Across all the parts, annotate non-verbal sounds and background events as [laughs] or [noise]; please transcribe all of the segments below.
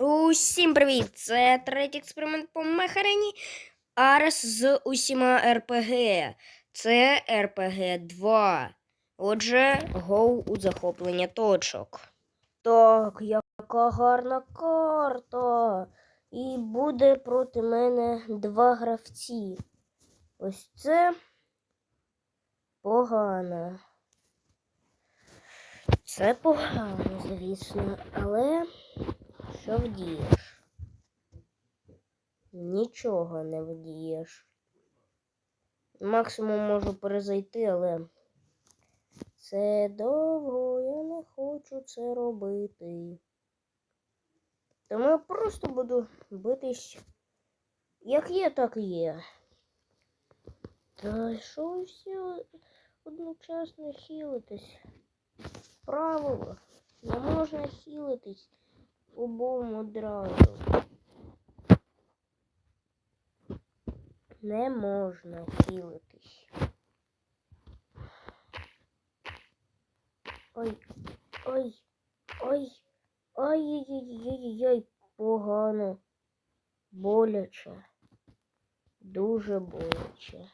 Усім привіт! Це третій експеримент по Мехарині. Арес з усіма РПГ. Це РПГ 2. Отже, гоу у захоплення точок. Так, яка гарна карта. І буде проти мене два гравці. Ось це погано. Це погано, звісно, але що вдієш? Нічого не вдієш. Максимум можу перезайти, але це довго, я не хочу це робити. Тому я просто буду битись. Як є, так і є. Та що всі одночасно хілитесь? Правило, не можна хілитись обом одразу. Не можна хілитись. Ой, ой, ой, ой-ой-ой-ой-ой, погано. Боляче. Дуже боляче.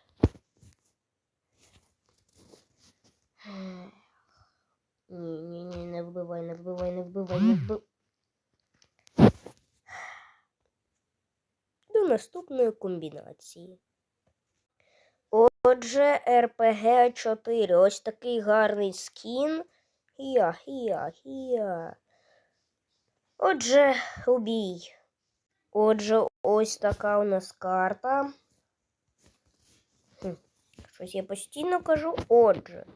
Ні, ні, ні, не вбивай, не вбивай, не вбивай, не вбивай. Наступної комбінації. Отже, РПГ 4. Ось такий гарний скін. Хія, хія, хія. Отже, убій. Отже, ось така у нас карта. Хм, Щось я постійно кажу. Отже.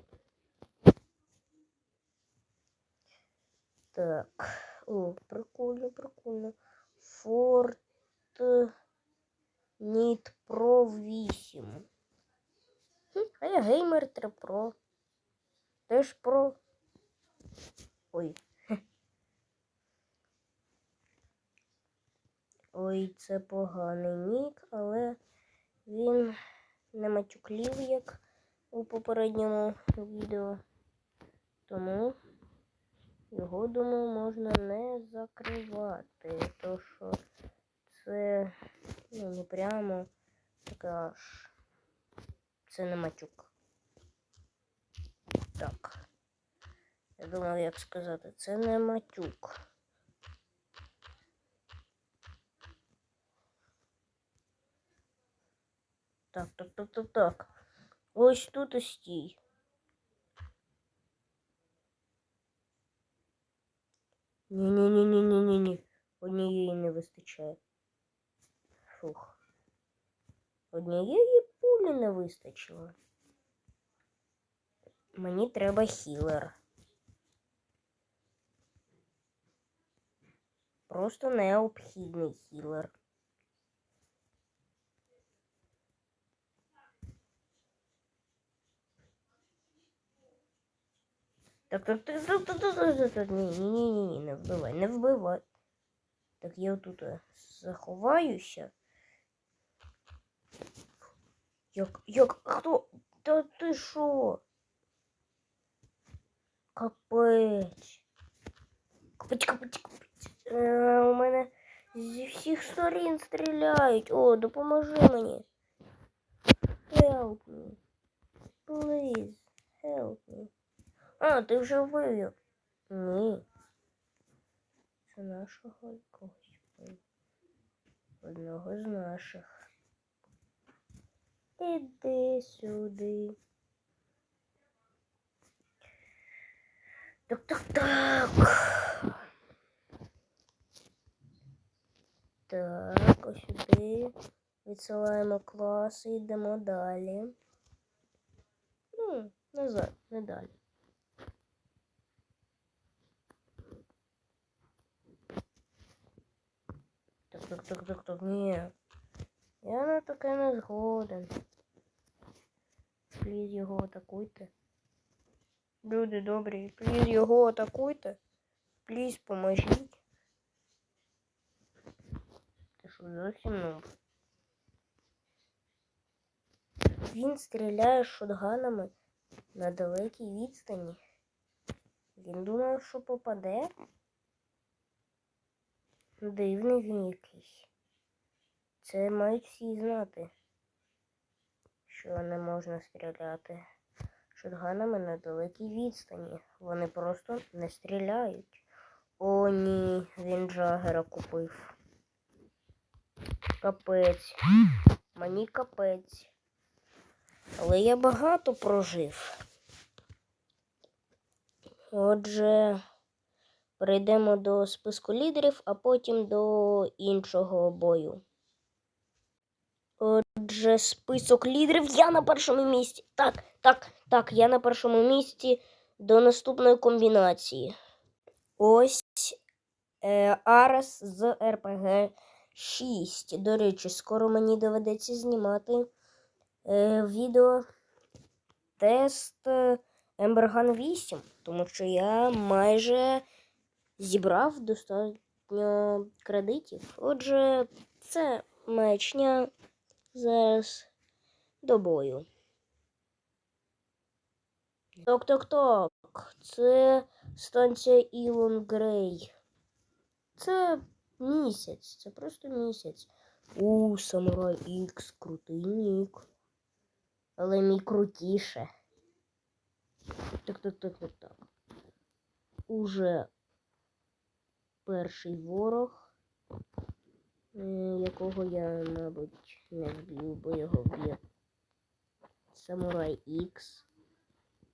Так. О, прикольно, прикольно. Форт Ніт Про 8. А я геймер 3 Pro. Теж Pro. Ой. [laughs] Ой, це поганий нік, але він не матюклів, як у попередньому відео. Тому його, думаю, можна не закривати. То що це ну, не прямо таке аж. Це не матюк. Так. Я думав, як сказати, це не матюк. Так, так, так, так, так. Ось тут і стій. Ні-ні-ні-ні-ні-ні. Однієї не вистачає. фух. Однієї пулі не вистачило. Мне треба хілер. Просто необхідний хілер. Так, так, так, так, так, так, так, так, ні, ні, ні, ні, не вбивай, не вбивай. Так, я тут заховаюся. Як, як, хто? Та ти що? Капець. Капець, капець, капець. Е, у мене зі всіх сторін стріляють. О, допоможи мені. Help me. Please, help me. А, ти вже вивів. Ні. Це нашого якогось. Одного з наших. Іди сюди. Так, так, ось сюди. Відсилаємо класи, йдемо далі. Ну, назад, не далі. Так, так, так, так, так, ні. Я на таке не згоден. Пліз його атакуйте. Люди добрі, пліз його атакуйте. Пліз поможіть. Ти що зовсім нуб? Він стріляє шотганами на далекій відстані. Він думав, що попаде. Дивний він якийсь. Це мають всі знати, що не можна стріляти шотганами на далекій відстані. Вони просто не стріляють. О, ні, він Джагера купив. Капець. Мені капець. Але я багато прожив. Отже, перейдемо до списку лідерів, а потім до іншого бою. Отже, список лідерів я на першому місці. Так, так, так, я на першому місці до наступної комбінації. Ось е, Арес з РПГ 6. До речі, скоро мені доведеться знімати е, відео тест Емберган 8, тому що я майже зібрав достатньо кредитів. Отже, це маячня зараз до бою. Ток-ток-ток. Це станція Ілон Грей. Це місяць, це просто місяць. У, Самурай Ікс, крутий нік. Але мій крутіше. Так, так, так, так, так. Уже перший ворог, якого я, мабуть, не вб'ю, бо його вб'є Самурай Ікс.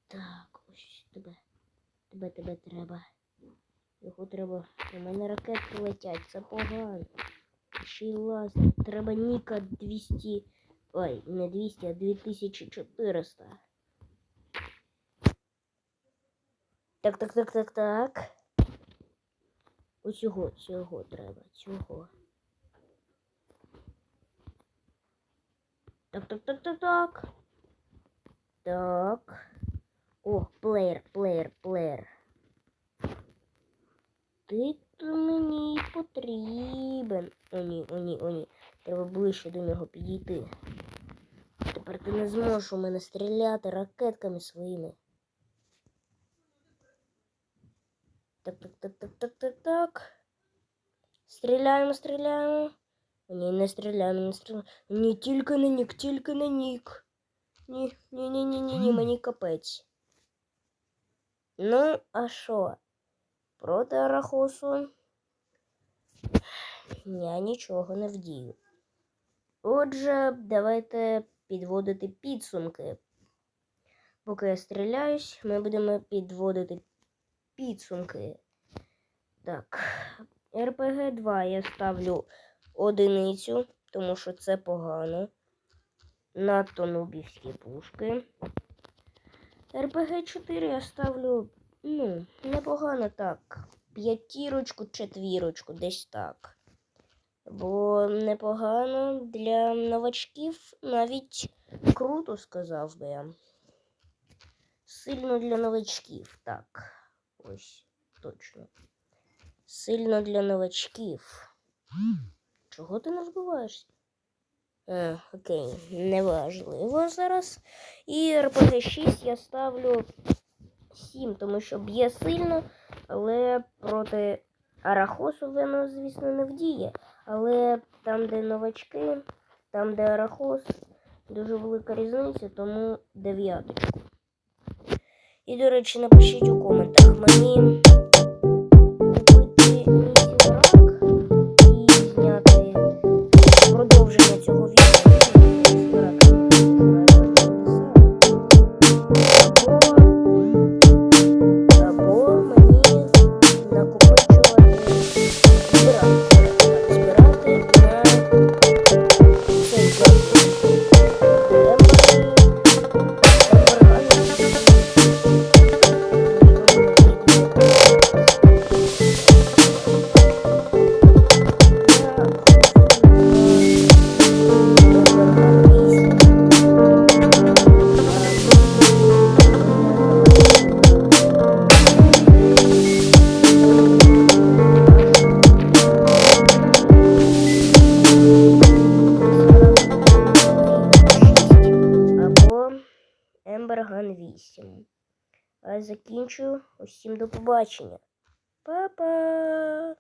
Так, ось тебе. Тебе тебе треба. Його треба. У мене ракетки летять, це погано. Ще й лазер. Треба Ніка 200. Ой, не 200, а 2400. Так, так, так, так, так. Ось цього, цього треба, цього. Так, так, так, так, так. Так. О, плеєр, плеєр, плеєр. Ти то мені потрібен. О, ні, о, ні, о, ні. Треба ближче до нього підійти. Тепер ти не зможеш у мене стріляти ракетками своїми. Так, так, так, так, так, так, так. Стріляємо, стріляємо. Ні, не стріляємо, не стріляємо. Ні, тільки на нік, тільки на нік. Ні, ні, ні, ні, ні, ні, мені капець. Ну, а що? Проти Арахосу я нічого не вдію. Отже, давайте підводити підсумки. Поки я стріляюсь, ми будемо підводити підсумки. Так, РПГ 2 я ставлю одиницю, тому що це погано. Надто нубівські пушки. РПГ 4 я ставлю, ну, непогано так. П'ятірочку, четвірочку, десь так. Бо непогано для новачків навіть круто, сказав би я. Сильно для новачків, так. Ось, точно. Сильно для новачків. Чого ти не вбиваєшся? А, окей, неважливо зараз. І РПГ 6 я ставлю 7, тому що б'є сильно, але проти Арахосу воно, звісно, не вдіє. Але там, де новачки, там, де Арахос, дуже велика різниця, тому дев'яточку. І, до речі, напишіть у коментах мені купити 吃。8. А закінчую. Усім до побачення. Па-па!